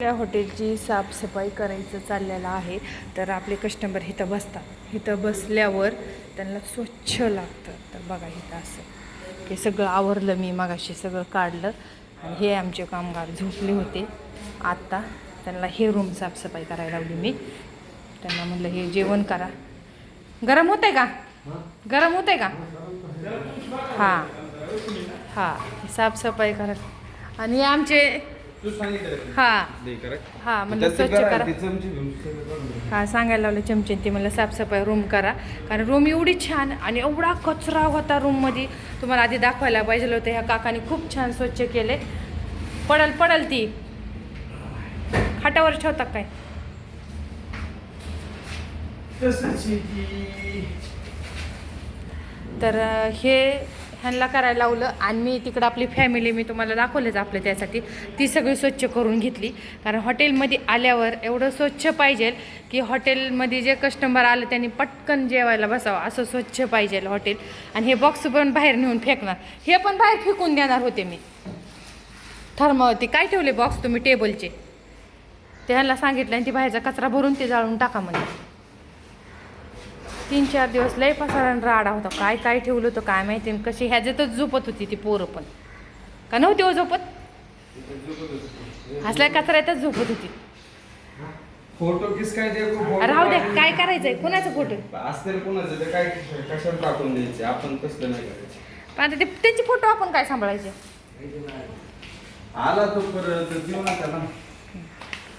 आपल्या हॉटेलची साफसफाई करायचं चाललेलं आहे तर आपले कस्टमर इथं बसतात. इथं बसल्यावर त्यांना स्वच्छ लागतं. तर बघा इथं असं. हे सगळं आवरलं मी मगाशी सगळं काढलं आणि हे आमचे कामगार झोपले होते. आत्ता त्यांना हे रूम साफसफाई करायला लावली मी. त्यांना म्हणलं हे जेवण करा. गरम होत आहे का? गरम होत आहे का? हां. हां साफसफाई करा. आणि आमचे तू सांगितलं हां? हां म्हणलं स्वच्छ करा. हा सांगायला लावलं चमचे ते मला साफसफाई रूम करा. कारण रूम एवढी छान आणि एवढा कचरा होता रूममध्ये तुम्हाला आधी दाखवायला पाहिजे होतं ह्या काकाने खूप छान स्वच्छ केले. पडल पडल ती. खाटावर ठेवता काय? तर हे ह्यांना करायला लावलं आणि मी तिकडं आपली फॅमिली मी तुम्हाला दाखवलंच आपलं त्यासाठी. ती सगळी स्वच्छ करून घेतली. कारण हॉटेलमध्ये आल्यावर एवढं स्वच्छ पाहिजे की हॉटेलमध्ये जे कस्टमर आलं त्यांनी पटकन जेवायला बसावं. असं स्वच्छ पाहिजे हॉटेल. आणि हे बॉक्स पण बाहेर नेऊन फेकणार. हे पण बाहेर फेकून देणार होते मी. थर्मावरती काय ठेवले बॉक्स तुम्ही टेबलचे ते ह्यांना सांगितलं आणि ती बाहेरचा कचरा भरून ते जाळून टाका म्हणजे तीन चार दिवस लय पसारण राडा होता. काय काय ठेवलं होतं काय माहिती कशी ह्याच्यातच झोपत होती ती पोरं पण. का नव्हती हो झोपत? हसल्या कचऱ्यातच झोपत होती. फोटो किस काय राहू दे काय करायचंय? कुणाचा फोटो? कोणाचं ते काय कशाला टाकून द्यायचे? आपण कसलं नाही करायचं. पण आता ते त्यांचे फोटो आपण काय सांभाळायचे? आला तो परत देऊ नका ना.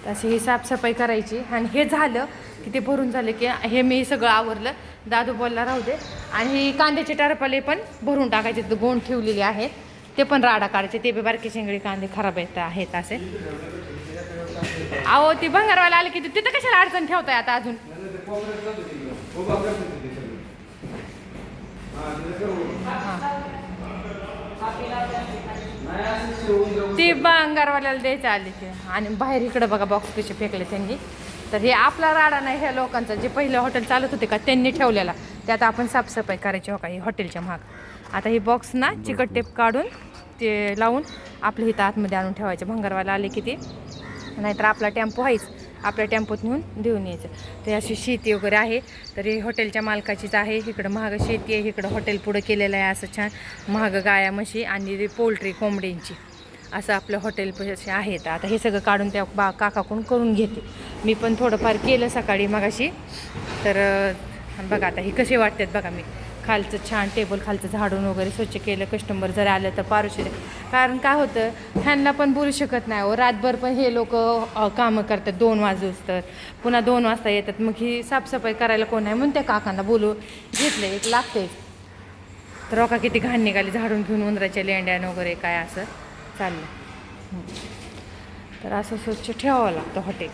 तशी ही साफसफाई करायची. आणि हे झालं की ते भरून झालं की हे मी सगळं आवरलं. दादू बोलला राहू दे. आणि ही कांद्याचे टरपाले पण भरून टाकायचे ते गोंड ठेवलेले आहेत. ते पण राडा काढायचे ते बी बारके शेंगडी कांदे खराब येत आहेत असे. अहो ती भंगारवाला आले की तिथं कशाला अडचण ठेवताय आता अजून? सगळं. हा, तिथे करू. नाही, असं ठेवून जाऊ. ती भंगारवाल्याला द्यायचं आले ते. आणि बाहेर इकडं बघा बॉक्स कसे फेकले त्यांनी. तर हे आपला राडा नाही ह्या लोकांचा. जे पहिले हॉटेल चालत होते का त्यांनी ठेवलेला. ते आता आपण साफसफाई करायची हो का ही हॉटेलच्या महाग आता ही बॉक्स ना चिकट टेप काढून ते लावून आपल्या इथं आतमध्ये आणून ठेवायचे. भंगारवाला आले की ते. नाहीतर आपला टेम्पो आहेच. आपल्या टेम्पोत नेऊन देऊन यायचं. तर अशी शेती वगैरे आहे. तर हे हॉटेलच्या मालकाचीच आहे. इकडं महाग शेती आहे. इकडं हॉटेल पुढं केलेलं आहे असं छान. महाग गाया म्हशी आणि पोल्ट्री कोंबड्यांची. असं आपलं हॉटेल पैसे आहेत. आता हे सगळं काढून त्या बा काकाकडून करून घेते. मी पण थोडंफार केलं सकाळी मगाशी. तर बघा आता हे कसे वाटतात बघा मी. खालचं छान टेबल खालचं झाडून वगैरे स्वच्छ केलं कस्टमर जर आलं तर पारुशे कारण काय होतं ह्यांना पण बोलू शकत नाही हो. रातभर पण हे लोक कामं करतात दोन वाजूस तर पुन्हा दोन वाजता येतात. मग ही साफसफाई करायला कोण आहे? म्हणून त्या काकांना बोलू घेतलं एक लागते तर का किती घाण निघाली झाडून घेऊन उंदराच्या लेंड्यानं वगैरे काय असं. चाललं. तर असं स्वच्छ ठेवावं लागतं हॉटेल.